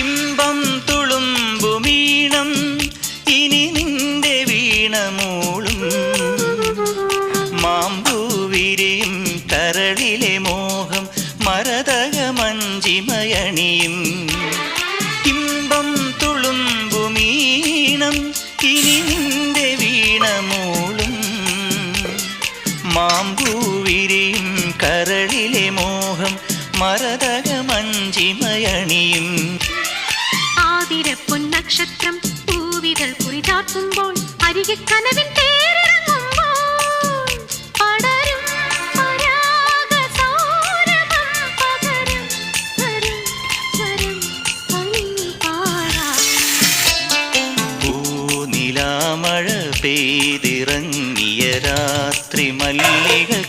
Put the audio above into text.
ഇമ്പം തുളുമ്പുമീണം ഇനി നിന്റെ വീണമൂളും. മാമ്പൂവിരിയും തരളിലെ മോഹം മരതക മഞ്ചിമയണിയും ഇമ്പം തുളുമ്പുമീണം ഇനി നിന്റെ വീണമൂളും. മാമ്പൂവിരിയും കരളിലെ മോഹം മരതക മഞ്ചിമയണിയും നക്ഷത്രം പൂവികൾ കുറിതാക്കുമ്പോൾ അരികെ കനവിൻ പെയ്തിറങ്ങിയ രാത്രി മല്ലികൾ